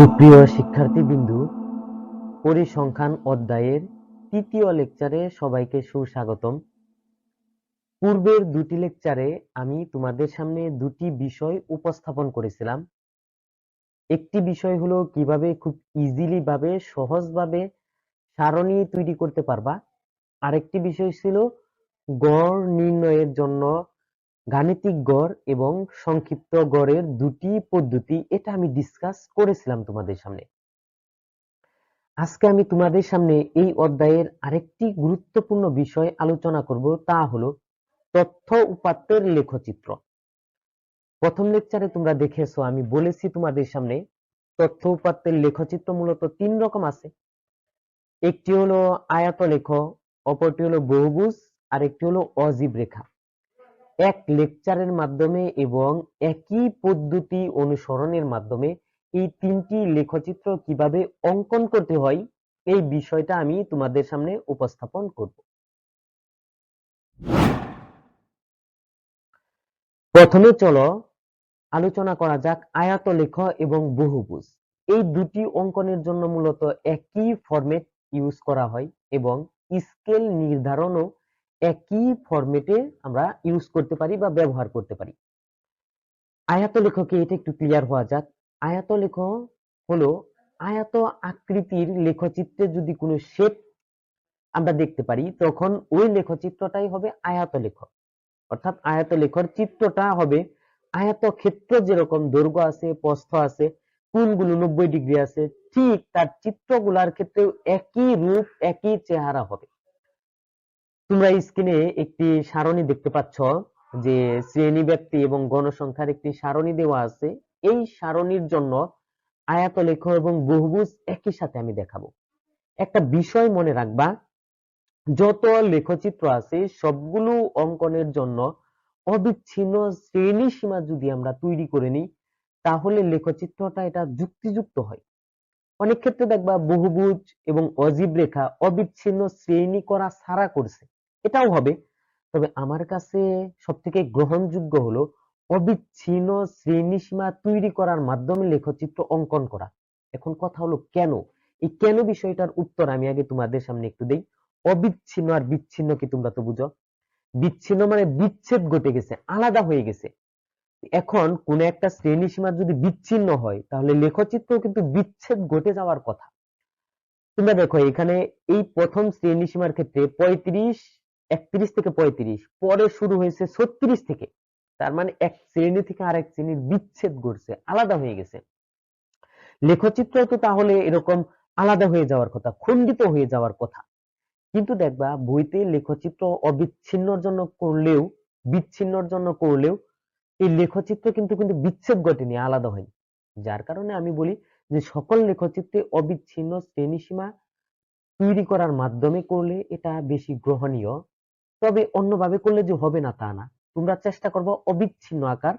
সুপ্রিয় শিক্ষার্থীবৃন্দু, পরিসংখ্যান অধ্যায়ের তৃতীয় লেকচারে সবাইকে সুস্বাগতম। পূর্বের দুটি লেকচারে আমি তোমাদের সামনে দুটি বিষয় উপস্থাপন করেছিলাম। একটি বিষয় হলো কীভাবে খুব ইজিলি ভাবে সহজভাবে সারণী তৈরি করতে পারবা। আরেকটি বিষয় ছিল গড় নির্ণয়ের জন্য গাণিতিক গড় এবং সংক্ষিপ্ত গড়ের দুটি পদ্ধতি, এটা আমি ডিসকাস করেছিলাম তোমাদের সামনে। আজকে আমি তোমাদের সামনে এই অধ্যায়ের আরেকটি গুরুত্বপূর্ণ বিষয় আলোচনা করব, তা হলো তথ্য উপাত্তের লেখচিত্র। প্রথম লেকচারে তোমরা দেখেছ, আমি বলেছি তোমাদের সামনে তথ্য উপাত্তের লেখচিত্র মূলত তিন রকম আছে। একটি হলো আয়াত লেখ অপরটি হলো বহুভুজ আর একটি হলো অজীব রেখা। এক লেকচারের মাধ্যমে এবং একই পদ্ধতি অনুসরণের মাধ্যমে এই তিনটি লেখচিত্র কীভাবে অঙ্কন করতে হয়, এই বিষয়টা আমি তোমাদের সামনে উপস্থাপন করব। প্রথমে চলো আলোচনা করা যাক আয়াত লেখ এবং বহুভুজ। এই দুটি অঙ্কনের জন্য মূলত একই ফরম্যাট ইউজ করা হয় এবং স্কেল নির্ধারণও একই ফরম্যাটে আমরা ইউজ করতে পারি বা ব্যবহার করতে পারি। আয়ত লেখকে এটা একটু ক্লিয়ার হওয়া যাক। আয়ত লেখ হলো আয়ত আকৃতির লেখচিত্রে যদি কোনো শেপ আমরা দেখতে পারি, তখন ওই লেখচিত্রটাই হবে আয়ত লেখ। অর্থাৎ আয়ত লেখর চিত্রটা হবে আয়ত ক্ষেত্র যেরকম দৈর্ঘ্য আছে, প্রস্থ আছে, কোণগুলো নব্বই ডিগ্রি আছে, ঠিক তার চিত্রগুলার ক্ষেত্রে একই রূপ, একই চেহারা হবে। তোমরা স্ক্রিনে একটি সারণী দেখতে পাচ্ছ, যে শ্রেণি ব্যক্তি এবং গণসংখ্যার একটি সারণী দেওয়া আছে। এই সারণীর জন্য আয়াত লেখ এবং বহুভুজ একই সাথে আমি দেখাবো। একটা বিষয় মনে রাখবা, যত লেখচিত্র আছে, সবগুলো অঙ্কনের জন্য অবিচ্ছিন্ন শ্রেণি সীমা যদি আমরা তৈরি করে নিই, তাহলে লেখচিত্রটা এটা যুক্তিযুক্ত হয়। অনেক ক্ষেত্রে দেখবা বহুভুজ এবং অজীব রেখা অবিচ্ছিন্ন শ্রেণি করা ছাড়া করছে। এটাও হবে। তবে আমার কাছে সব থেকে গ্রহণযোগ্য হলো অবিচ্ছিন্ন শ্রেণীসীমা তৈরি করার মাধ্যমে লেখচিত্র অঙ্কন করা। এখন কথা হলো কেন? এই কেন বিষয়টার উত্তর আমি আগে তোমাদের সামনে একটু দেই। অবিচ্ছিন্ন আর বিচ্ছিন্ন কি তোমরা তো বুঝো? বিচ্ছিন্ন মানে বিচ্ছেদ ঘটে গেছে, আলাদা হয়ে গেছে। এখন কোন একটা শ্রেণীসীমা যদি বিচ্ছিন্ন হয়, তাহলে লেখচিত্র কিন্তু বিচ্ছেদ ঘটে যাওয়ার কথা। তোমরা দেখো এখানে এই প্রথম শ্রেণীসীমার ক্ষেত্রে পঁয়ত্রিশ একত্রিশ থেকে পঁয়ত্রিশ, পরে শুরু হয়েছে ছত্রিশ থেকে। তার মানে এক শ্রেণি থেকে আরেক শ্রেণির বিচ্ছেদ ঘটছে, আলাদা হয়ে গেছে। লেখচিত্র তো তাহলে এরকম আলাদা হয়ে যাওয়ার কথা, খণ্ডিত হয়ে যাওয়ার কথা। কিন্তু দেখবা, বইতে লেখচিত্র অবিচ্ছিন্নর জন্য করলেও, বিচ্ছিন্নর জন্য করলেও, এই লেখচিত্র কিন্তু কিন্তু বিচ্ছেদ ঘটেনি, আলাদা হয়নি। যার কারণে আমি বলি যে সকল লেখচিত্রে অবিচ্ছিন্ন শ্রেণীসীমা তৈরি করার মাধ্যমে করলে এটা বেশি গ্রহণীয়। তবে অন্যভাবে করলে যে হবে না তা না। তোমরা চেষ্টা করব অবিচ্ছিন্ন আকার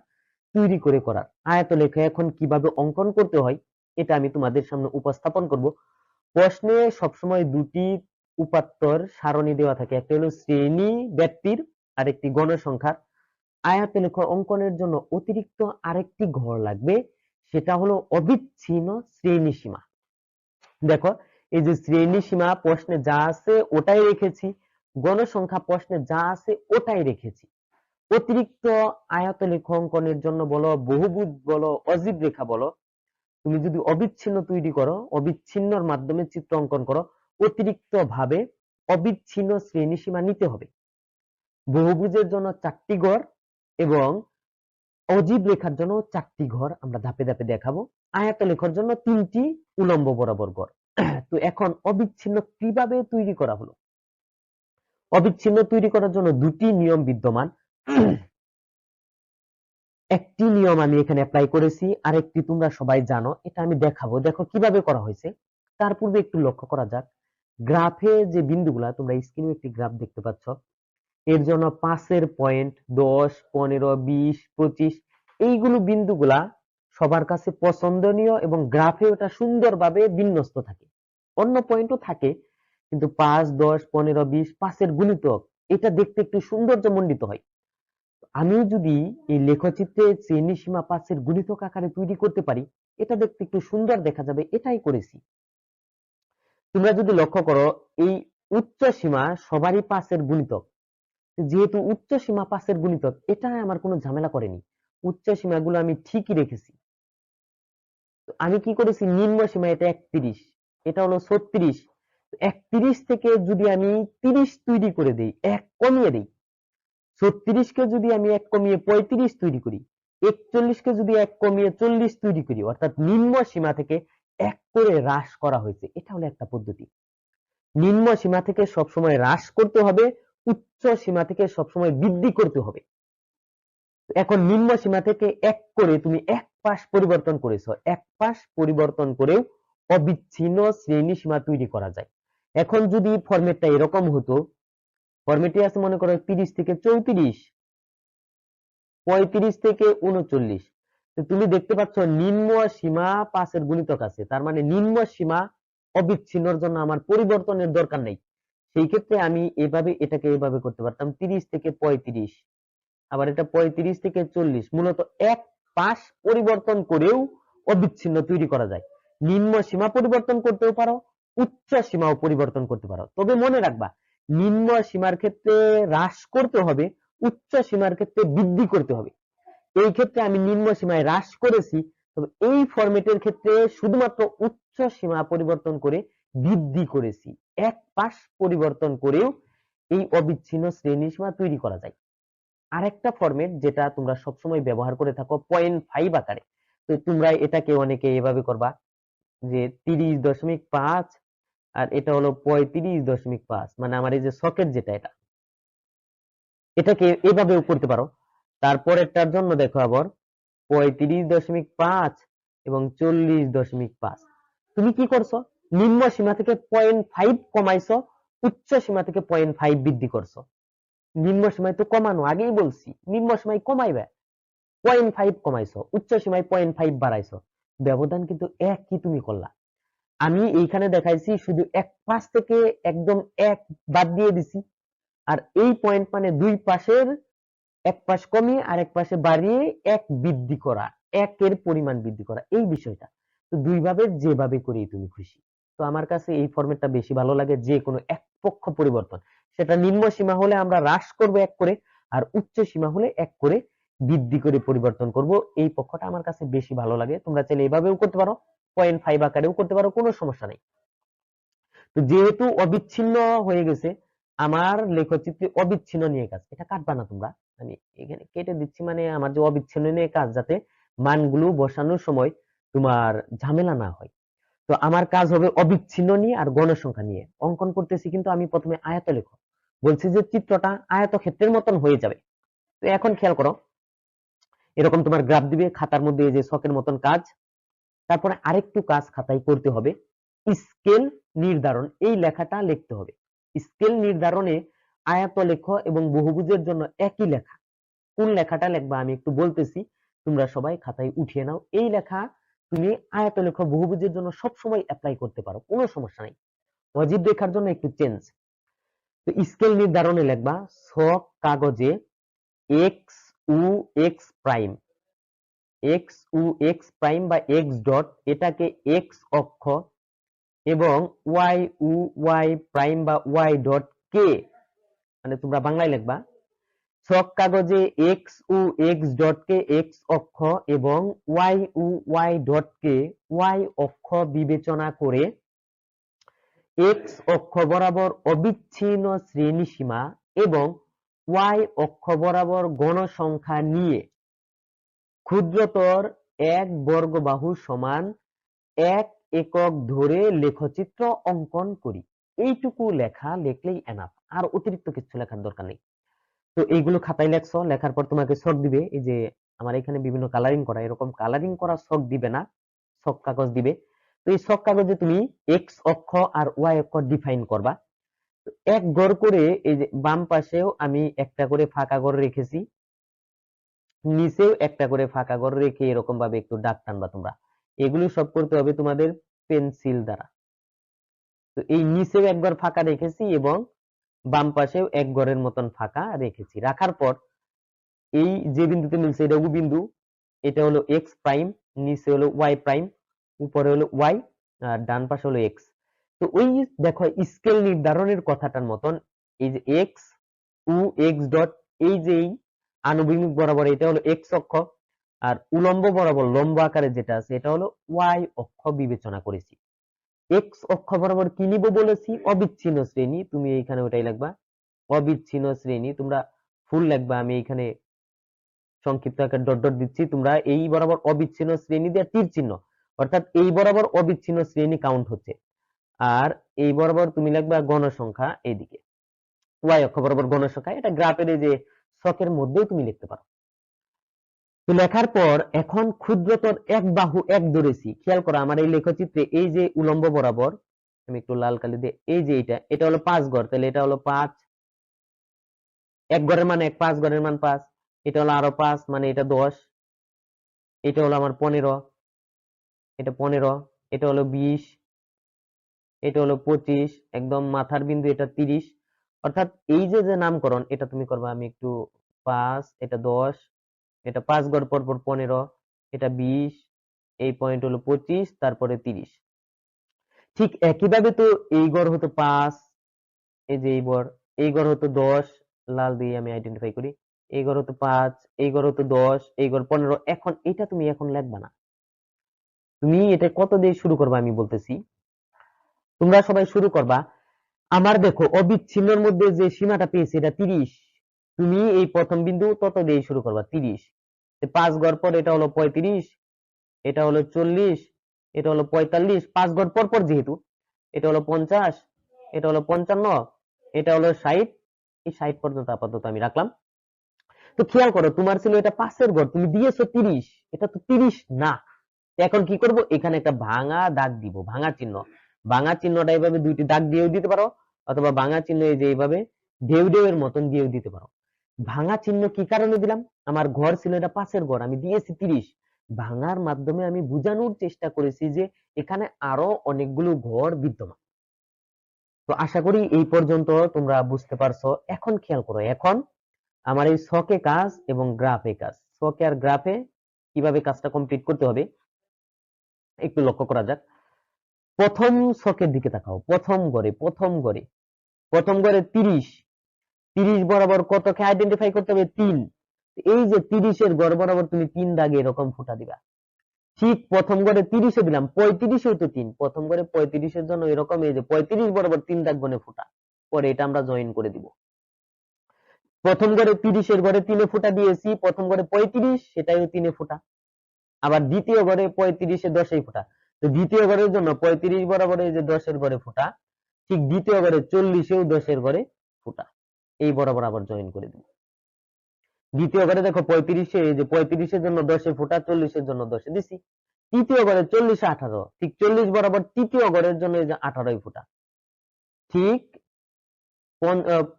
তৈরি করে করার। আয়ত লেখা এখন কীভাবে অঙ্কন করতে হয়, এটা আমি তোমাদের সামনে উপস্থাপন করব। প্রশ্নে সবসময় দুটি উপাত্তর সারণী দেওয়া থাকে, একটা হলো শ্রেণি ব্যক্তির আর একটি গণসংখ্যার। আয়াত লেখা অঙ্কনের জন্য অতিরিক্ত আরেকটি ঘর লাগবে, সেটা হলো অবিচ্ছিন্ন শ্রেণি সীমা। দেখো, এই যে শ্রেণি সীমা প্রশ্নে যা আছে ওটাই রেখেছি। গণসংখ্যা প্রশ্নে যা আছে ওটাই রেখেছি। অতিরিক্ত আয়ত লেখা অঙ্কনের জন্য বলো, বহুভুজ বলো, অজীব রেখা বলো, তুমি যদি অবিচ্ছিন্ন তৈরি করো, অবিচ্ছিন্নর মাধ্যমে চিত্র অঙ্কন করো অতিরিক্ত ভাবে অবিচ্ছিন্ন শ্রেণি সীমা নিতে হবে। বহুভুজের জন্য চারটি ঘর এবং অজীব রেখার জন্য চারটি ঘর আমরা ধাপে ধাপে দেখাবো। আয়ত লেখার জন্য তিনটি উলম্ব বরাবর ঘর তো এখন অবিচ্ছিন্ন কীভাবে তৈরি করা হলো? অবিচ্ছিন্ন তৈরি করার জন্য দুটি নিয়ম বিদ্যমান। একটি নিয়ম আমি এখানে অ্যাপ্লাই করেছি আর একটি তোমরা সবাই জানো, এটা আমি দেখাবো। দেখো কীভাবে করা হয়েছে। তার পূর্বে একটু লক্ষ্য করা যাক। গ্রাফে যে বিন্দুগুলা, তোমরা স্ক্রিনে একটি গ্রাফ দেখতে পাচ্ছ। এর জন্য পাঁচের পয়েন্ট দশ, পনেরো, বিশ, পঁচিশ, এইগুলো বিন্দুগুলা সবার কাছে পছন্দনীয় এবং গ্রাফে ওটা সুন্দরভাবে বিন্যস্ত থাকে। অন্য পয়েন্টও থাকে কিন্তু পাঁচ, দশ, পনেরো, বিশ, পাঁচের গুণিতক, এটা দেখতে একটু সৌন্দর্যমণ্ডিত হয়। আমি যদি এই লেখচিত্রে শ্রেণি সীমা পাঁচের গুণিতক আকারে তৈরি করতে পারি, এটা দেখতে একটু সুন্দর দেখা যাবে, এটাই করেছি। তোমরা যদি লক্ষ্য করো, এই উচ্চ সীমা সবারই পাঁচের গুণিতক। যেহেতু উচ্চ সীমা পাঁচের গুণিতক এটা আমার কোনো ঝামেলা করেনি। উচ্চ সীমাগুলো আমি ঠিকই রেখেছি। আমি কি করেছি? নিম্ন সীমা এটা একত্রিশ, এটা হলো ছত্রিশ একত্রিশ থেকে যদি আমি তিরিশ তৈরি করে দেই, এক কমিয়ে দেই ছত্রিশকে যদি আমি এক কমিয়ে পঁয়ত্রিশ তৈরি করি একচল্লিশকে যদি এক কমিয়ে চল্লিশ তৈরি করি, অর্থাৎ নিম্ন সীমা থেকে এক করে হ্রাস করা হয়েছে, এটা হলো একটা পদ্ধতি। নিম্ন সীমা থেকে সবসময় হ্রাস করতে হবে, উচ্চ সীমা থেকে সবসময় বৃদ্ধি করতে হবে। এখন নিম্ন সীমা থেকে এক করে তুমি এক পাশ পরিবর্তন করেছ, এক পাশ পরিবর্তন করেও অবিচ্ছিন্ন শ্রেণি সীমা তৈরি করা যায়। এখন যদি ফরম্যাটটা এরকম হতো ফরম্যাটে আছে মনে করো তিরিশ থেকে চৌত্রিশ, পঁয়ত্রিশ থেকে উনচল্লিশ। তো তুমি দেখতে পাচ্ছ নিম্ন সীমা পাঁচের গুণিতক আছে। তার মানে নিম্ন সীমা অবিচ্ছিন্নর জন্য আমার পরিবর্তনের দরকার নেই। সেই ক্ষেত্রে আমি এভাবে, এটাকে এভাবে করতে পারতাম তিরিশ থেকে পঁয়ত্রিশ। আবার এটা পঁয়ত্রিশ থেকে চল্লিশ, মূলত এক পাশ পরিবর্তন করেও অবিচ্ছিন্ন তৈরি করা যায়। নিম্ন সীমা পরিবর্তন করতেও পারো উচ্চ সীমাও পরিবর্তন করতে পারো। তবে মনে রাখবা নিম্ন সীমার ক্ষেত্রে হ্রাস করতে হবে, উচ্চ সীমার ক্ষেত্রে বৃদ্ধি করতে হবে। এই ক্ষেত্রে আমি নিম্ন সীমায় হ্রাস করেছি, তবে এই ফরম্যাটের ক্ষেত্রে শুধুমাত্র উচ্চ সীমা পরিবর্তন করে বৃদ্ধি করেছি। এক পাশ পরিবর্তন করেও এই অবিচ্ছিন্ন শ্রেণি সীমা তৈরি করা যায়। আরেকটা ফরম্যাট যেটা তোমরা সবসময় ব্যবহার করে থাকো পয়েন্ট ফাইভ আকারে। তো তোমরা এটাকে অনেকে এভাবে করবা যে তিরিশ দশমিক পাঁচ আর এটা হলো পঁয়ত্রিশ দশমিক পাঁচ মানে আমার এই যে সকেট যেটা এটা। এটাকে এভাবেও করতে পারো। তারপরেরটার জন্য দেখো আবার পঁয়ত্রিশ দশমিক পাঁচ এবং চল্লিশ দশমিক পাঁচ। তুমি কি করছ? নিম্ন সীমা থেকে পয়েন্ট ফাইভ কমাইছো, উচ্চ সীমা থেকে পয়েন্ট ফাইভ বৃদ্ধি করছ। নিম্ন সীমায় তো কমানো, আগেই বলছি, নিম্ন সীমায় কমাইবে। পয়েন্ট ফাইভ কমাইছো, উচ্চ সীমায় পয়েন্ট ফাইভ বাড়াইছো। ব্যবধান কিন্তু একই তুমি করলা। আমি এইখানে দেখাইছি শুধু এক পাশ থেকে একদম এক বাদ দিয়ে দিছি। আর এই পয়েন্ট মানে দুই পাশের এক পাশ কমিয়ে আর এক পাশে বাড়িয়ে এক বৃদ্ধি করা, একের পরিমাণ বৃদ্ধি করা, এই বিষয়টা। তো দুইভাবে যেভাবে করেই তুমি খুশি। তো আমার কাছে এই ফরম্যাটটা বেশি ভালো লাগে যে কোনো এক পক্ষ পরিবর্তন। সেটা নিম্ন সীমা হলে আমরা হ্রাস করব এক করে আর উচ্চ সীমা হলে এক করে বৃদ্ধি করে পরিবর্তন করব। এই পক্ষটা আমার কাছে বেশি ভালো লাগে। তোমরা চাইলে এইভাবেও করতে পারো। পয়েন্ট ফাইভ আকারেও করতে পারো, কোনো সমস্যা নেই। তো যেহেতু অবিচ্ছিন্ন হয়ে গেছে, আমার লেখচিত্রে অবিচ্ছিন্ন নিয়ে কাজ, এটা কাটবা না তোমরা। আমি এখানে কেটে দিচ্ছি মানে আমার যে অবিচ্ছিন্ন নিয়ে কাজ, যাতে মানগুলো বসানোর সময় তোমার ঝামেলা না হয়। তো আমার কাজ হবে অবিচ্ছিন্ন নিয়ে আর গণসংখ্যা নিয়ে। অঙ্কন করতেছি কিন্তু আমি প্রথমে আয়ত লেখো বলছি যে চিত্রটা আয়ত ক্ষেত্রের মতন হয়ে যাবে। তো এখন খেয়াল করো, এরকম তোমার গ্রাফ দিবে, খাতার মধ্যে এই যে শখের মতন কাজ তারপরে আরেকটু কাজ খাতায় করতে হবে। স্কেল নির্ধারণ, এই লেখাটা লিখতে হবে। স্কেল নির্ধারণে আয়ত লেখ এবং বহুভুজের জন্য একই লেখা। কোন লেখাটা লিখবা আমি একটু বলতেছি, তোমরা সবাই খাতায় উঠিয়ে নাও। এই লেখা তুমি আয়ত লেখ, বহুভুজের জন্য সব সময় অ্যাপ্লাই করতে পারো, কোনো সমস্যা নাই। অজীব রেখার জন্য একটু চেঞ্জ তো স্কেল নির্ধারণে লিখবা ছক কাগজে এক্স উ এক্স প্রাইম এক্স উ এক্স প্রাইম বা এক্স ডট এটাকে এক্স অক্ষ এবং ওয়াই উ ওয়াই প্রাইম বা ওয়াই ডট কে মানে তোমরা বাংলায় লিখবা, ছক কাগজে এক্স উ এক্স ডট কে এক্স অক্ষ এবং ওয়াই উ ওয়াই ডট কে ওয়াই অক্ষ বিবেচনা করে এক্স অক্ষ বরাবর অবিচ্ছিন্ন শ্রেণি সীমা এবং ওয়াই অক্ষ বরাবর গণসংখ্যা নিয়ে ক্ষুদ্রতর এক বর্গবাহু সমান এক একক ধরে লেখচিত্র অঙ্কন করি। এইটুকু লেখা লিখলেই এনাফ আর অতিরিক্ত কিছু লেখার দরকার নেই। তো এইগুলো খাতায় লেখছো, লেখার পর তোমাকে শখ দিবে, এই যে আমার এখানে বিভিন্ন কালারিং করা, এরকম কালারিং করা শখ দিবে না, শখ কাগজ দিবে। তো এই শখ কাগজে তুমি এক্স অক্ষ আর ওয়াই অক্ষ ডিফাইন করবা। এক গড় করে এই যে বাম পাশেও আমি একটা করে ফাঁকা ঘর রেখেছি নিচেও একটা করে ফাঁকা ঘর রেখে এরকম ভাবে একটু দাগ টানবা তোমরা। এগুলো সব করতে হবে তোমাদের পেন্সিল দ্বারা। তো এই নিচেও একবার ফাঁকা রেখেছি এবং বাম পাশেও এক ঘরের মতন ফাঁকা রেখেছি। রাখার পর এই যে বিন্দুতে মিলছে এটা বিন্দু এটা হলো এক্স প্রাইম নিচে হলো ওয়াই প্রাইম উপরে হলো ওয়াই আর ডান পাশে হলো এক্স তো ওই দেখো স্কেল নির্ধারণের কথাটার মতন এই যে এক্স উ এক্স ডট এই যে আনুভূমিক বরাবর এটা হলো এক্স অক্ষ, আর উলম্ব বরাবর লম্ব আকারে যেটা আছে, এটা হলো ওয়াই অক্ষ বিবেচনা করেছি। এক্স অক্ষ বরাবর কি নিব বলেছি? অবিচ্ছিন্ন শ্রেণি, তুমি এইখানে ওটাই লিখবা। অবিচ্ছিন্ন শ্রেণি, তোমরা ফুল লিখবা, আমি এইখানে সংক্ষিপ্ত আকার ডট ডট দিচ্ছি, তোমরা এই বরাবর অবিচ্ছিন্ন শ্রেণি দিয়ে তীর চিহ্ন, অর্থাৎ এই বরাবর অবিচ্ছিন্ন শ্রেণি কাউন্ট হচ্ছে। আর এই বরাবর তুমি লিখবা গণসংখ্যা এইদিকে। ওয়াই অক্ষ বরাবর গণসংখ্যা এটা গ্রাফের এই যে ছকের মধ্যেও তুমি লিখতে পারো। তো লেখার পর এখন ক্ষুদ্রতর এক বাহু এক ধরেছি খেয়াল করো, আমার এই লেখচিত্রে এই যে উলম্ব বরাবর, আমি একটু লাল কালি দিয়ে, এই যে এটা এটা হলো পাঁচ গড়, তাহলে এটা হলো পাঁচ। এক গড়ের মান এক, পাঁচ গড়ের মান পাঁচ। এটা হলো আরও পাঁচ মানে এটা দশ। এটা হলো আমার পনেরো। এটা পনেরো। এটা হলো বিশ। এটা হলো পঁচিশ। একদম মাথার বিন্দু এটা তিরিশ। অর্থাৎ এই যে যে নামকরণ, এটা তুমি করবা আমি একটু পাঁচ, এটা দশ, এটা পাঁচ গড় পর পর পনেরো, এটা বিশ, এই পয়েন্ট হলো পঁচিশ, তারপরে তিরিশ। ঠিক একইভাবে তো এই গড় হতো পাঁচ, এই যে এই গড় এই গড় হতো দশ, লাল দিয়ে আমি আইডেন্টিফাই করি। এই গড় হতো পাঁচ, এই গড় হতো দশ, এই গড় পনেরো, এখন এটা তুমি এখন লিখবা না। তুমি এটা কত দিয়ে শুরু করবা আমি বলতেছি। তোমরা সবাই শুরু করবা। আমার দেখো অবিচ্ছিন্নর মধ্যে যে সীমাটা পেয়েছি এটা তিরিশ। তুমি এই প্রথম বিন্দু তত দিয়ে শুরু করবা, তিরিশ। পাঁচ গড় পর এটা হলো পঁয়ত্রিশ, এটা হলো চল্লিশ, এটা হলো পঁয়তাল্লিশ, পাঁচ গড় পর পর যেহেতু, এটা হলো পঞ্চাশ, এটা হলো পঞ্চান্ন, এটা হলো ষাট, এই ষাট পর্যন্ত আপাতত আমি রাখলাম। তো খেয়াল করো, তোমার ছিল এটা পাঁচের গড়, তুমি দিয়েছ তিরিশ, এটা তো তিরিশ না। এখন কি করব? এখানে একটা ভাঙা দাগ দিব, ভাঙা চিহ্ন। ভাঙা চিহ্নটা এইভাবে দুইটি দাগ দিয়েও দিতে পারো, অথবা ভাঙা চিহ্ন এই যে এইভাবে ঢেউ ঢেউয়ের মতন দিয়েও দিতে পারো। ভাঙা চিহ্ন কি কারণে দিলাম? আমার ঘর ছিল এটা পাঁচের ঘর, আমি দিয়েছি তিরিশ। ভাঙার মাধ্যমে আমি বোঝানোর চেষ্টা করেছি যে এখানে আরও অনেকগুলো ঘর বিদ্যমান। তো আশা করি এই পর্যন্ত তোমরা বুঝতে পারছ। এখন খেয়াল করো, এখন আমার এই শকে কাজ এবং গ্রাফে কাজ। শকে আর গ্রাফে কীভাবে কাজটা কমপ্লিট করতে হবে, একটু লক্ষ্য করা যাক। প্রথম শকের দিকে তাকাও, প্রথম গড়ে প্রথম গড়ে প্রথম গড়ে তিরিশ তিরিশ বরাবর কতকে আইডেন্টিফাই করতে হবে? তিন। এই যে তিরিশের গড় বরাবর তুমি তিন দাগে এরকম ফুটা দিবা। ঠিক প্রথম গড়ে তিরিশে দিলাম পঁয়ত্রিশেও তো তিন। প্রথম গড়ে পঁয়ত্রিশের জন্য এরকম এই যে পঁয়ত্রিশ বরাবর তিন দাগ বনে ফুটা, পরে এটা আমরা জয়েন করে দিব। প্রথম গড়ে তিরিশের গড়ে তিনে ফুটা দিয়েছি, প্রথম গড়ে পঁয়ত্রিশ, সেটাইও তিনে ফুটা। আবার দ্বিতীয় গড়ে পঁয়ত্রিশে দশেই ফুটা। দ্বিতীয় গড়ের জন্য পঁয়ত্রিশ বরাবর এই যে দশের গড়ে ফুটা, ঠিক দ্বিতীয় গড়ে চল্লিশেও দশের গড়ে ফুটা। এই বরাবর আবার জয়েন করে দিব। দ্বিতীয় ঘরে দেখো পঁয়ত্রিশে, এই যে পঁয়ত্রিশের জন্য দশে ফুটা, চল্লিশের জন্য দশে দিছি। তৃতীয় ঘরে চল্লিশে আঠারো, ঠিক চল্লিশ বরাবর তৃতীয় ঘরের জন্য এই যে আঠারোই ফুটা। ঠিক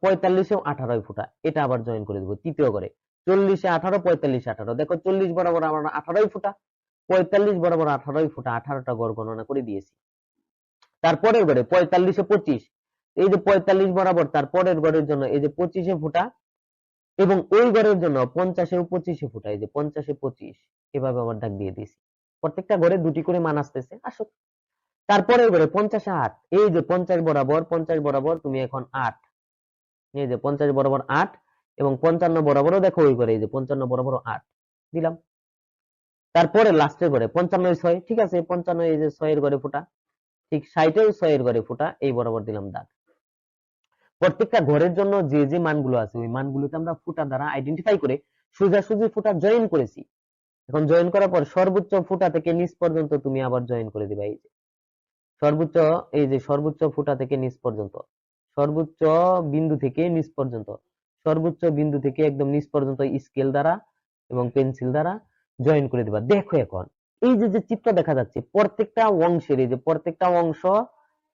পঁয়তাল্লিশেও আঠারোই ফুটা, এটা আবার জয়েন করে দিব তৃতীয় ঘরে। চল্লিশে আঠারো, পঁয়তাল্লিশে আঠারো। দেখো চল্লিশ বরাবর আমার আঠারোই ফুটা। পঁয়তাল্লিশ বরাবর আঠারোই ফুটা, আঠারোটা গড় গণনা করে দিয়েছি। তারপরের ঘরে পঁয়তাল্লিশে পঁচিশ। এই যে পঁয়তাল্লিশ বরাবর তারপরের গড়ের জন্য এই যে পঁচিশে ফুটা এবং ওই ঘরের জন্য পঞ্চাশে পঁচিশে ফুটা, এই যে পঞ্চাশে পঁচিশ, এভাবে আমার দাগ দিয়ে দিয়েছি। প্রত্যেকটা ঘরে দুটি করে মান আসতেছে, আসুক। তারপরে ঘরে পঞ্চাশে আট। এই যে পঞ্চাশ বরাবর পঞ্চাশ বরাবর, তুমি এখন আট। এই যে পঞ্চাশ বরাবর আট এবং পঞ্চান্ন বরাবরও দেখো ওই ঘরে এই যে পঞ্চান্ন বরাবর আট। দিলাম। তারপরে লাস্টের ঘরে, পঞ্চান্ন ছয়, ঠিক আছে? পঞ্চান্ন এই যে ছয়ের ঘরে ফুটা, ঠিক ষাটেও ছয়ের ঘরে ফুটা, এই বরাবর দিলাম দাগ। প্রত্যেকটা ঘরের জন্য যে যে মানগুলো আছে, ওই মানগুলোকে আমরা ফুটা দ্বারা আইডেন্টিফাই করে সোজাসুজি ফুটা জয়েন করেছি। এখন জয়েন করার পর সর্বোচ্চ ফুটা থেকে নিচ পর্যন্ত তুমি আবার জয়েন করে দিবা, এই যে। সর্বোচ্চ, এই যে সর্বোচ্চ ফুটা থেকে নিচ পর্যন্ত, সর্বোচ্চ বিন্দু থেকে নিচ পর্যন্ত, সর্বোচ্চ বিন্দু থেকে একদম নিচ পর্যন্ত স্কেল দ্বারা এবং পেন্সিল দ্বারা জয়েন করে দিবা। দেখো এখন, এই যে যে চিত্র দেখা যাচ্ছে, প্রত্যেকটা অংশের, এই যে প্রত্যেকটা অংশ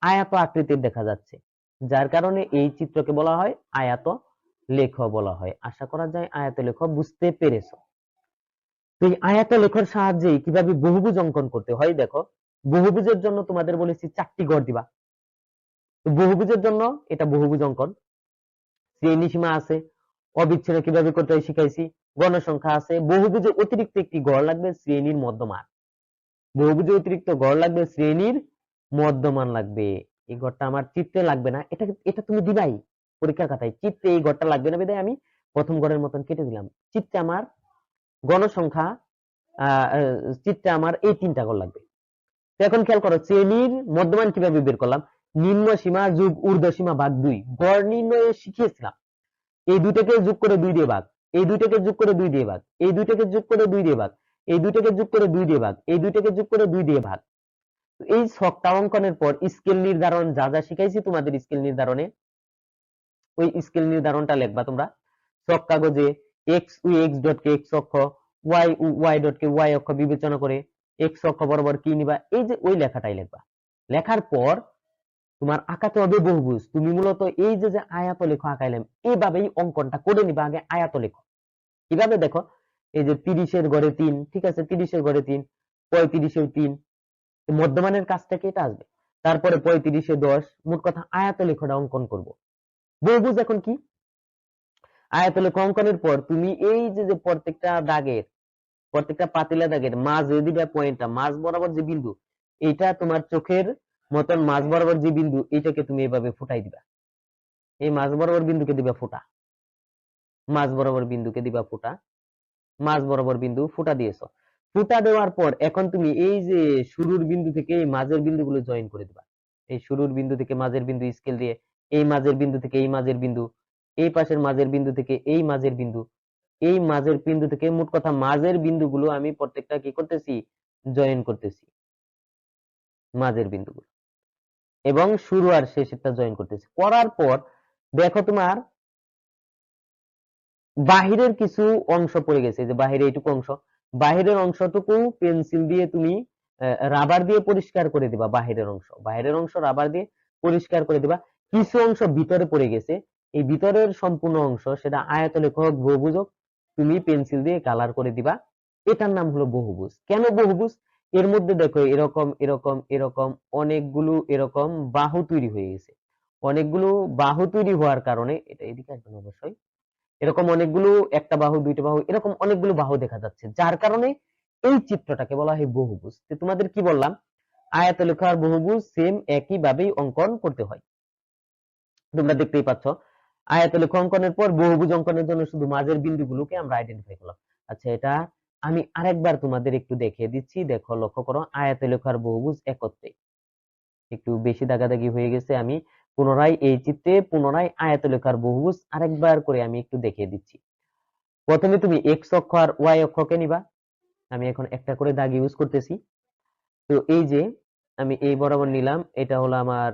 আয়াত আকৃতির দেখা যাচ্ছে। যার কারণে এই চিত্রকে বলা হয় আয়াত লেখ বলা হয়। আশা করা যায় আয়াত লেখ বুঝতে পেরেছ। তো এই আয়াত লেখর সাহায্যে কীভাবে বহুভুজ অঙ্কন করতে হয়, দেখো। বহুভুজের জন্য তোমাদের বলেছি চারটি গড় দিবা। বহুভুজের জন্য এটা বহুভুজ অঙ্কন। শ্রেণি সীমা আছে অবিচ্ছিন্ন কীভাবে করতে হয় শিখাইছি। গণসংখ্যা আছে বহুভুজে অতিরিক্ত একটি গড় লাগবে শ্রেণির মধ্যমান। বহুভুজে অতিরিক্ত গড় লাগবে শ্রেণির মধ্যমান লাগবে। এই গড়টা আমার চিত্রে লাগবে না, এটা এটা তুমি দিবাই পরীক্ষার খাতায়। চিত্রে এই গড়টা লাগবে না বিধায় আমি প্রথম গড়ের মতন কেটে দিলাম। চিত্রে আমার গণসংখ্যা চিত্রে আমার এই তিনটা গড় লাগবে। তো এখন খেয়াল করো, শ্রেণির মধ্যমান কীভাবে বের করলাম? নিম্ন সীমা যোগ ঊর্ধ্ব সীমা ভাগ দুই। গড় নির্ণয়ে শিখিয়েছিলাম। এই দুইটাকে যোগ করে দুই দিয়ে ভাগ। এই দুইটাকে যোগ করে দুই দিয়ে ভাগ। এই দুইটাকে যোগ করে দুই দিয়ে ভাগ। এই দুইটাকে যোগ করে দুই দিয়ে ভাগ। এই দুইটাকে যোগ করে দুই দিয়ে ভাগ। এই ছকটা অঙ্কনের পর স্কেল নির্ধারণ যা যা শিখাইছি তোমাদের স্কেল নির্ধারণে, ওই স্কেল নির্ধারণটা লিখবা তোমরা। ছক কাগজে এক্স উই এক্স ডট কে এক্স অক্ষ ওয়াই ওয়াই ডট কে ওয়াই অক্ষ বিবেচনা করে এক্স অক্ষ বরাবর কি নিবা? এই যে ওই লেখাটাই লিখবা। লেখার পর তোমার আঁকাতে হবে বহুভুজ। তুমি মূলত এই যে যে আয়াত লেখো আঁকাইলাম এইভাবেই অঙ্কনটা করে নিবা আগে আয়াত লেখো। কীভাবে দেখো? এই যে তিরিশের গড়ে তিন, ঠিক আছে? তিরিশের গড়ে তিন, পঁয়ত্রিশের তিন মধ্যমানের কাছ থেকে এটা আসবে? তারপরে পঁয়ত্রিশে দশ, মোট কথা আয়াত লেখোটা অঙ্কন করব। বহুভুজ এখন কি? আয়াত লেখো অঙ্কনের পর তুমি এই যে যে প্রত্যেকটা দাগের, প্রত্যেকটা পাতিলা দাগের মাঝে দিবা পয়েন্টটা মাঝ বরাবর যে বিন্দু, এটা তোমার চোখের মতন মাঝ বরাবর যে বিন্দু, এটাকে তুমি এভাবে ফুটাই দিবা। এই মাঝ বরাবর বিন্দুকে দিবা ফুটা। মাঝ বরাবর বিন্দুকে দিবা ফুটা। মাঝ বরাবর বিন্দু ফুটা দিয়েছ। ফুটা দেওয়ার পর এখন তুমি এই যে শুরুর বিন্দু থেকে এই মাঝের বিন্দুগুলো জয়েন করে দিবা। এই শুরুর বিন্দু থেকে মাঝের বিন্দু স্কেল দিয়ে, এই মাঝের বিন্দু থেকে এই মাঝের বিন্দু, এই পাশের মাঝের বিন্দু থেকে এই মাঝের বিন্দু, এই মাঝের বিন্দু থেকে মোট কথা মাঝের বিন্দুগুলো আমি প্রত্যেকটা কি করতেছি? জয়েন করতেছি। মাঝের বিন্দুগুলো। এবং শুরু আর শেষেরটা জয়েন করতেছি। করার পর দেখো তোমার বাহিরের কিছু অংশ পড়ে গেছে যে বাহিরে এইটুকু অংশ। বাহিরের অংশটুকু পেন্সিল দিয়ে তুমি রাবার দিয়ে পরিষ্কার করে দিবা বাহিরের অংশ। বাহিরের অংশ রাবার দিয়ে পরিষ্কার করে দিবা। কিছু অংশ ভিতরে পড়ে গেছে। এই ভিতরের সম্পূর্ণ অংশ সেটা আয়তলেখ হোক বহুভুজ হোক তুমি পেন্সিল দিয়ে কালার করে দিবা। এটার নাম হলো বহুভুজ। কেন বহুভুজ? এর মধ্যে দেখো এরকম এরকম এরকম অনেকগুলো এরকম বাহু তৈরি হয়ে গেছে। অনেকগুলো বাহু তৈরি হওয়ার কারণে, এটা এদিকে আসবেন অবশ্যই, এরকম অনেকগুলো, একটা বাহু, দুইটা বাহু, এরকম অনেকগুলো বাহু দেখা যাচ্ছে, যার কারণে এই চিত্রটাকে বলা হয় বহুভুজ। তোমাদের কি বললাম? আয়তলেখার বহুভুজ সেম একই ভাবেই অঙ্কন করতে হয়। তোমরা দেখতেই পাচ্ছ আয়তলেখ অঙ্কনের পর বহুভুজ অঙ্কনের জন্য শুধু মাঝের বিন্দুগুলোকে আমরা আইডেন্টিফাই করলাম। আচ্ছা এটা আমি আরেকবার তোমাদের একটু দেখিয়ে দিচ্ছি। দেখো, লক্ষ্য করো আয়তলেখার বহুভুজ একত্রে। একটু বেশি দাগাদাগি হয়ে গেছে। আমি পুনরায় এই চিত্রে পুনরায় আয়তলেখার বহুভুজ আরেকবার করে আমি একটু দেখিয়ে দিচ্ছি। প্রথমে তুমি এক্স অক্ষ আর ওয়াই অক্ষকে নিবা। আমি এখন একটা করে দাগ ইউজ করতেছি। তো এই যে আমি এই বরাবর নিলাম, এটা হলো আমার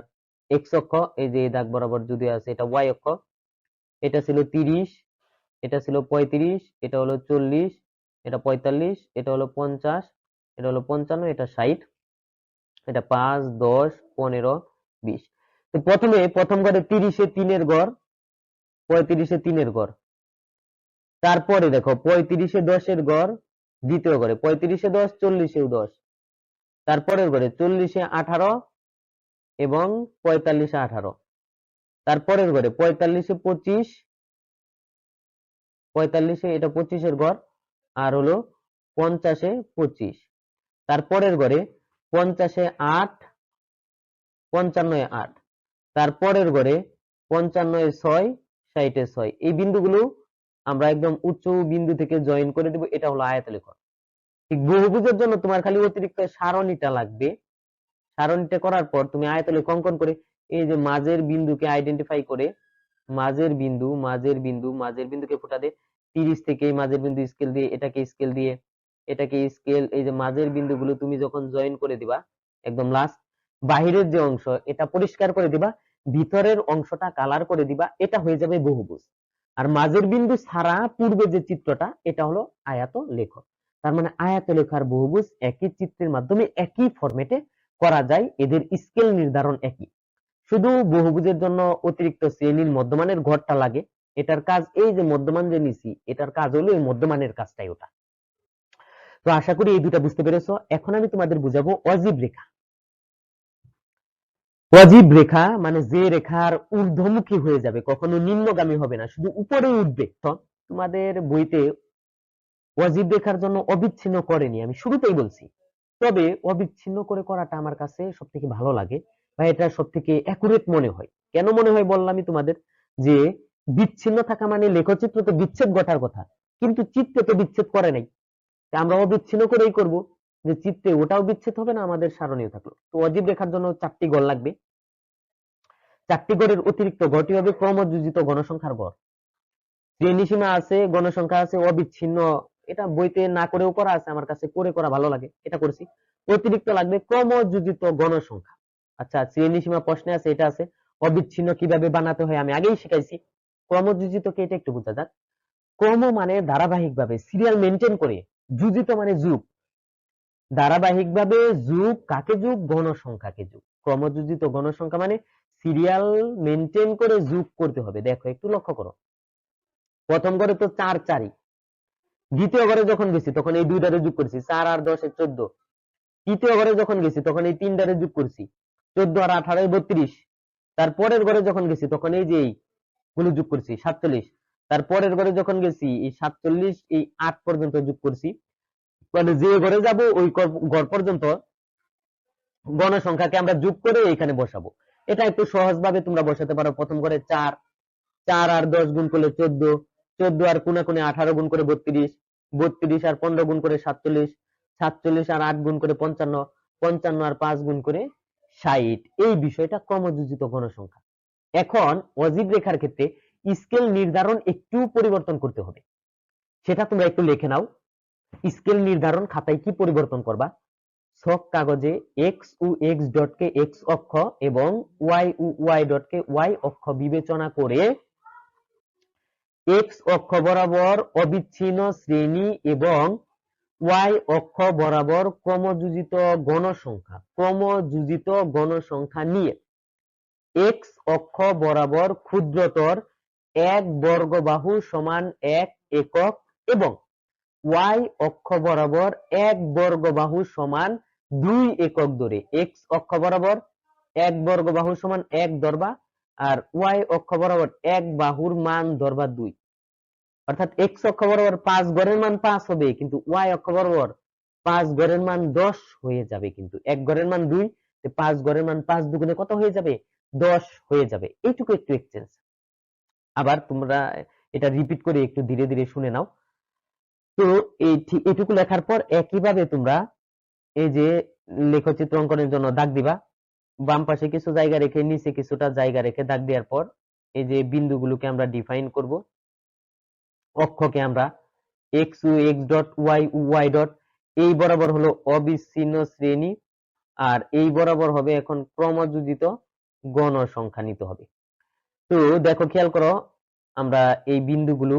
এক্স অক্ষ। এই যে দাগ বরাবর যদি আছে, এটা ওয়াই অক্ষ। এটা ছিল তিরিশ, এটা ছিল পঁয়ত্রিশ, এটা হলো চল্লিশ এটা পঁয়তাল্লিশ, এটা হলো পঞ্চাশ, এটা হলো পঞ্চান্ন, এটা ষাট, এটা পাঁচ, দশ, পনেরো, বিশ। তো প্রথমে, প্রথম ঘরে তিরিশে তিনের গড়, পঁয়ত্রিশে তিনের গড়। তারপরে দেখো, পঁয়ত্রিশে দশের গড়, দ্বিতীয় ঘরে, পঁয়ত্রিশে দশ, চল্লিশেও দশ। তারপরের ঘরে চল্লিশে আঠারো এবং পঁয়তাল্লিশে আঠারো। তারপরের ঘরে পঁয়তাল্লিশে পঁচিশ, পঁয়তাল্লিশে এটা পঁচিশের ঘর আর হলো পঞ্চাশে পঁচিশ। তারপরের ঘরে পঞ্চাশে আট, পঞ্চান্নয় আট। তারপরের ঘরে পঞ্চান্নয় ছয়, ষাটে ছয়। এই বিন্দুগুলো আমরা একদম উচ্চ বিন্দু থেকে জয়েন করে দেব। এটা হলো আয়তলেখ ঠিক বহুভুজের জন্য তোমার খালি অতিরিক্ত সারণীটা লাগবে। সারণীটা করার পর তুমি আয়তলেখ অঙ্কন করে এই যে মাঝের বিন্দুকে আইডেন্টিফাই করে, মাঝের বিন্দু মাঝের বিন্দু, মাঝের বিন্দুকে ফোটা দিয়ে তিরিশ থেকে মাঝের বিন্দু স্কেল দিয়ে, এটাকে স্কেল দিয়ে, এটাকে স্কেল এই যে মাঝের বিন্দুগুলো তুমি যখন জয়েন করে দিবা, একদম লাস্ট বাহিরের যে অংশ, এটা পরিষ্কার করে দিবা, ভিতরের অংশটা কালার করে দিবা, এটা হয়ে যাবে বহুভুজ। আর মাঝের বিন্দু ছাড়া পূর্বে যে চিত্রটা, এটা হলো আয়াত লেখ তার মানে আয়াত লেখার বহুভুজ একই চিত্রের মাধ্যমে একই ফরম্যাটে করা যায়, এদের স্কেল নির্ধারণ একই। শুধু বহুভুজের জন্য অতিরিক্ত শ্রেণির মধ্যমানের ঘরটা লাগে এটার কাজ এই যে মধ্যমান যে নিছি, এটার কাজ হলো এই মধ্যমানের কাজটাই ওটা। তো আশা করি এই দুটা বুঝতে পেরেছ। এখন আমি তোমাদের বুঝাবো অজীব রেখা। অজীব রেখা মানে যে রেখার ঊর্ধ্বমুখী হয়ে যাবে, কখনো নিম্নগামী হবে না, শুধু উপরে উঠবে। তো তোমাদের বইতে অজীব রেখার জন্য অবিচ্ছিন্ন করেনি, আমি শুরুতেই বলছি। তবে অবিচ্ছিন্ন করে করাটা আমার কাছে সব থেকে ভালো লাগে বা এটা সব থেকে অ্যাকুরেট মনে হয়। কেন মনে হয় বললামই তোমাদের? যে বিচ্ছিন্ন থাকা মানে লেখচিত্রতে বিচ্ছেদ ঘটার কথা। কিন্তু চিত্তে তো বিচ্ছেদ করে নাই। তা আমরা অবিচ্ছিন্ন করেই করব। যে চিত্তে ওটাও বিচ্ছেদ হবে না, আমাদের সারণীয় থাকল। তো অজীব রেখার জন্য চারটি গড় লাগবে। চারটি গড়ের অতিরিক্ত গড়টি হবে ক্রমযোজিত গণসংখ্যার গড়। শ্রেণীসীমা আছে, গণসংখ্যা আছে, অবিচ্ছিন্ন। এটা বইতে না করেও করা আছে, আমার কাছে করে করা ভালো লাগে, এটা করেছি। অতিরিক্ত লাগবে ক্রমযোজিত গণসংখ্যা। আচ্ছা শ্রেণীসীমা প্রশ্নে আছে, এটা আছে। অবিচ্ছিন্ন কীভাবে বানাতে হয়, আমি আগেই শিখাইছি। ক্রমযোজিত কে এটা একটু বোঝা যাক। ক্রম মানে ধারাবাহিকভাবে সিরিয়াল মেনটেন করে, যুজিত মানে যুগ। ধারাবাহিকভাবে যুগ কাকে যুগ? গণসংখ্যাকে যুগ। ক্রমযোজিত গণসংখ্যা মানে সিরিয়াল মেনটেন করে যুগ করতে হবে। দেখো, একটু লক্ষ্য করো। প্রথম ঘরে তো চার চারই দ্বিতীয় ঘরে যখন গেছি, তখন এই দুইটারে যোগ করছি। চার আর দশে, চোদ্দ। তৃতীয় ঘরে যখন গেছি, তখন এই তিনটারে যোগ করছি। চোদ্দ আর আঠারো বত্রিশ। তারপরের ঘরে যখন গেছি, তখন এই যে গুলো যোগ করছি, সাতচল্লিশ। তারপরের ঘরে যখন গেছি, এই সাতচল্লিশ, এই আট পর্যন্ত যোগ করছি। মানে যে ঘরে যাব, ওই ঘর- পর্যন্ত গণসংখ্যাকে আমরা যোগ করে এখানে বসাবো। এটা একটু সহজভাবে তোমরা বসাতে পারো। প্রথম ঘরে চার চার আর দশ গুণ করলে চোদ্দ চোদ্দ আর কোনা কোণে আঠারো গুণ করে বত্রিশ বত্রিশ আর পনেরো গুণ করে সাতচল্লিশ সাতচল্লিশ আর আট গুণ করে পঞ্চান্ন পঞ্চান্ন আর পাঁচ গুণ করে ষাট। এই বিষয়টা ক্রমযোজিত গণসংখ্যা। এখন অজীব রেখার ক্ষেত্রে স্কেল নির্ধারণ একটু পরিবর্তন করতে হবে। সেটা তোমরা একটু লিখে নাও। স্কেল নির্ধারণ খাতায় কি পরিবর্তন করবা? ছক কাগজে এক্স ও এক্স ডট কে এক্স অক্ষ এবং ওয়াই ও ওয়াই ডট কে ওয়াই অক্ষ বিবেচনা করে এক্স অক্ষ বরাবর অবিচ্ছিন্ন শ্রেণি এবং ওয়াই অক্ষ বরাবর ক্রমযোজিত গণসংখ্যা ক্রমযোজিত গণসংখ্যা নিয়ে। এক্স অক্ষ বরাবর ক্ষুদ্রতর এক বর্গবাহু সমান এক একক এবং ওয়াই অক্ষ বরাবর এক বর্গবাহু সমান দুই একক ধরে এক্স অক্ষ বরাবর এক বর্গবাহু সমান এক ধরবা আর ওয়াই অক্ষ বরাবর এক বাহুর মান ধরবা দুই। অর্থাৎ এক্স অক্ষ বরাবর পাঁচ গড়ের মান পাঁচ হবে, কিন্তু ওয়াই অক্ষ বরাবর পাঁচ গড়ের মান দশ হয়ে যাবে কিন্তু। এক গড়ের মান দুই পাঁচ গড়ের মান পাঁচ দুগুণে কত হয়ে যাবে? দশ হয়ে যাবে। এইটুকু একটু এক্সচেঞ্জ আবার তোমরা এটা রিপিট করে একটু ধীরে ধীরে শুনে নাও। তো এই এটুকু লেখার পর একইভাবে তোমরা এই যে লেখচিত্র অঙ্কনের জন্য দাগ দিবা। বাম পাশে কিছু জায়গা রেখে, নিচে কিছুটা জায়গা রেখে দাগ দেওয়ার পর এই যে বিন্দুগুলোকে আমরা ডিফাইন করব। অক্ষকে আমরা এক্স ও X dot Y Y dot এই বরাবর হলো অবিচ্ছিন্ন শ্রেণি। আর এই বরাবর হবে এখন ক্রমযোজিত গণসংখ্যা নিতে হবে। তো দেখো খেয়াল করো, আমরা এই বিন্দুগুলো,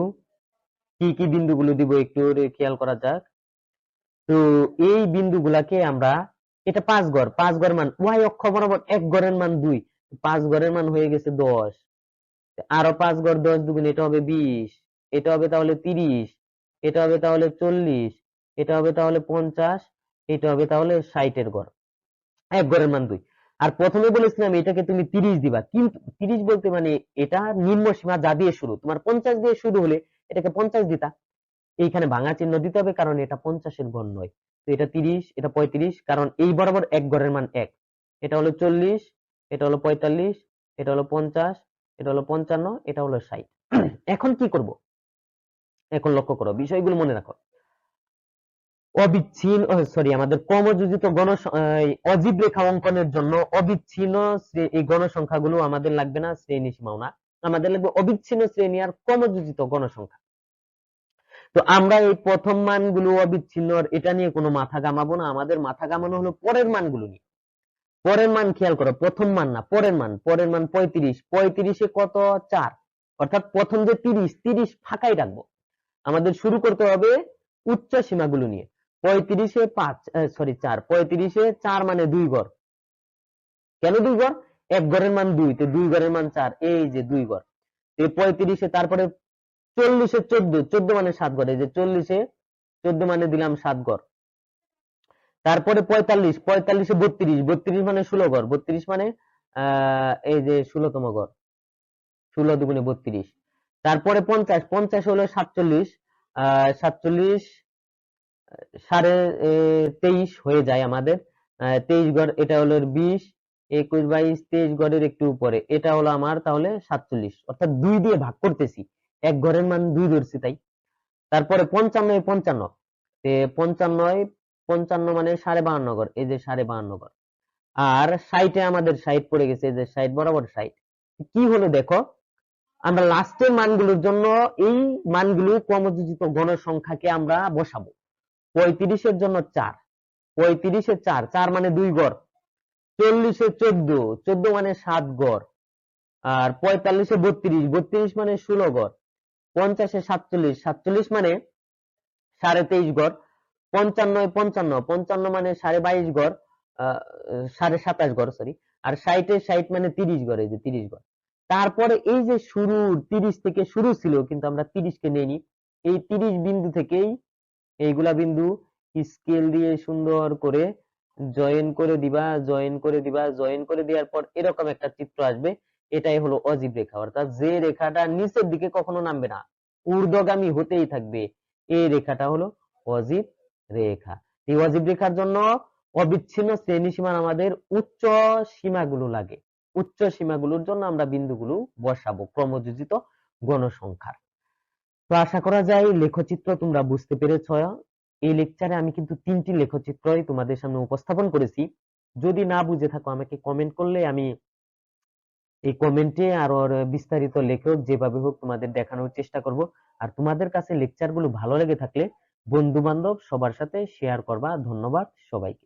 কি কি বিন্দুগুলো দিব একটু খেয়াল করা যাক। তো এই বিন্দুগুলাকে আমরা, এটা পাঁচ গড় পাঁচ গড় মান, ওয়াই অক্ষ বরাবর এক গড়ের মান দুই পাঁচ গড়ের মান হয়ে গেছে দশ। আরও পাঁচ গড় দশ দুগুণ, এটা হবে বিশ, এটা হবে তাহলে তিরিশ, এটা হবে তাহলে চল্লিশ, এটা হবে তাহলে পঞ্চাশ, এটা হবে তাহলে ষাটের গড়, এক গড়ের মান দুই। আর প্রথমে বলেছিলাম এটাকে তুমি তিরিশ দিবা। কিন্তু তিরিশ বলতে মানে এটা নিম্ন সীমা যা দিয়ে শুরু। তোমার পঞ্চাশ দিয়ে শুরু হলে এটাকে পঞ্চাশ দিতা। এইখানে ভাঙা চিহ্ন দিতে হবে কারণ এটা পঞ্চাশের গড় নয়। তো এটা তিরিশ, এটা পঁয়ত্রিশ, কারণ এই বরাবর এক ঘরের মান এক। এটা হলো চল্লিশ, এটা হলো পঁয়তাল্লিশ, এটা হলো পঞ্চাশ, এটা হলো পঞ্চান্ন, এটা হলো ষাট। এখন কি করব? এখন লক্ষ্য করো, বিষয়গুলো মনে রাখো। অবিচ্ছিন্ন সরি আমাদের ক্রমযোজিত গণ অজীব রেখা অঙ্কনের জন্য অবিচ্ছিন্ন এই গণসংখ্যাগুলো আমাদের লাগবে না, শ্রেণি সীমাও না আমাদের লাগবে অবিচ্ছিন্ন শ্রেণি আর ক্রমযোজিত গণসংখ্যা। তো আমরা এই প্রথম মানগুলো অবিচ্ছিন্ন এটা নিয়ে কোনো মাথা ঘামাবো না, আমাদের মাথা ঘামানো হলো পরের মানগুলো নিয়ে। পরের মান খেয়াল করো, প্রথম মান না, পরের মান পরের মান পঁয়ত্রিশ, পঁয়ত্রিশে কত? চার, অর্থাৎ প্রথম যে তিরিশ তিরিশ ফাঁকাই রাখব। আমাদের শুরু করতে হবে উচ্চ সীমাগুলো নিয়ে। পঁয়ত্রিশে পাঁচ সরি চার। পঁয়ত্রিশে চার মানে দুই গড় কেন দুই গড় এক গড়ের মান দুই তো দুই গড়ের মান চার এই যে দুই গড় এই পঁয়ত্রিশে তারপরে চল্লিশে চোদ্দ চোদ্দ মানে সাত গড় এই যে চল্লিশে চোদ্দ মানে দিলাম সাত গড় তারপরে পঁয়তাল্লিশ পঁয়তাল্লিশে বত্রিশ বত্রিশ মানে ষোলো গড় বত্রিশ মানে আহ, এই যে ষোলোতম ঘর ষোলো দুগুণে বত্রিশ। তারপরে পঞ্চাশ পঞ্চাশ হলো সাতচল্লিশ আহ সাতচল্লিশ সাড়ে তেইশ হয়ে যায় আমাদের। তেইশ ঘর এটা হলো বিশ, একুশ বাইশ, তেইশ ঘরের একটু উপরে, এটা হলো আমার তাহলে সাতচল্লিশ। অর্থাৎ দুই দিয়ে ভাগ করতেছি। এক ঘরের মান দুই ধরছি তাই। তারপরে পঞ্চান্ন পঞ্চান্ন। পঞ্চান্ন পঞ্চান্ন মানে সাড়ে বাহান্ন ঘর এই যে সাড়ে বাহান্ন ঘর আর সাইটে আমাদের সাইট পড়ে গেছে যে ষাট বরাবর সাইট কি হলো দেখো, আমরা লাস্টের মানগুলোর জন্য এই মানগুলো ক্রমযোজিত গণসংখ্যাকে আমরা বসাবো। পঁয়ত্রিশের জন্য চার। পঁয়ত্রিশে চার চার মানে দুই গড়। চল্লিশে চোদ্দ চোদ্দ মানে সাত গড়। আর পঁয়তাল্লিশে বত্রিশ বত্রিশ মানে ষোলো গড়। পঞ্চাশে সাতচল্লিশ সাতচল্লিশ মানে সাড়ে তেইশ গড়। পঞ্চান্ন পঞ্চান্ন পঞ্চান্ন মানে সাড়ে বাইশ গড় সাড়ে সাতাশ গড় সরি আর ষাটে ষাট মানে তিরিশ গড়, এই যে তিরিশ গড়। তারপরে এই যে শুরু তিরিশ থেকে শুরু ছিল, কিন্তু আমরা তিরিশকে নেইনি। এই তিরিশ বিন্দু থেকেই এইগুলা বিন্দু স্কেল দিয়ে সুন্দর করে জয়েন করে দিবা জয়েন করে দিবা জয়েন করে দেওয়ার পর এরকম একটা চিত্র আসবে। এটাই হলো অজীব রেখা, অর্থাৎ যে রেখাটা নিচের দিকে কখনো নামবে না, ঊর্ধ্বগামী হতেই থাকবে। এই রেখাটা হলো অজীব রেখা। এই অজীব রেখার জন্য অবিচ্ছিন্ন শ্রেণি সীমার আমাদের উচ্চ সীমাগুলো লাগে। উচ্চ সীমাগুলোর জন্য আমরা বিন্দুগুলো বসাবো, ক্রমযোজিত গণসংখ্যার। তো আশা করা যায় লেখচিত্র তোমরা বুঝতে পেরেছ। এই লেকচারে আমি কিন্তু তিনটি লেখচিত্রই তোমাদের সামনে উপস্থাপন করেছি। যদি না বুঝে থাকো, আমাকে কমেন্ট করলে আমি এই কমেন্টে আরও আরও বিস্তারিত লেখক যেভাবে হোক তোমাদের দেখানোর চেষ্টা করব। আর তোমাদের কাছে লেকচারগুলো ভালো লেগে থাকলে বন্ধু বান্ধব সবার সাথে শেয়ার করবা। ধন্যবাদ সবাইকে।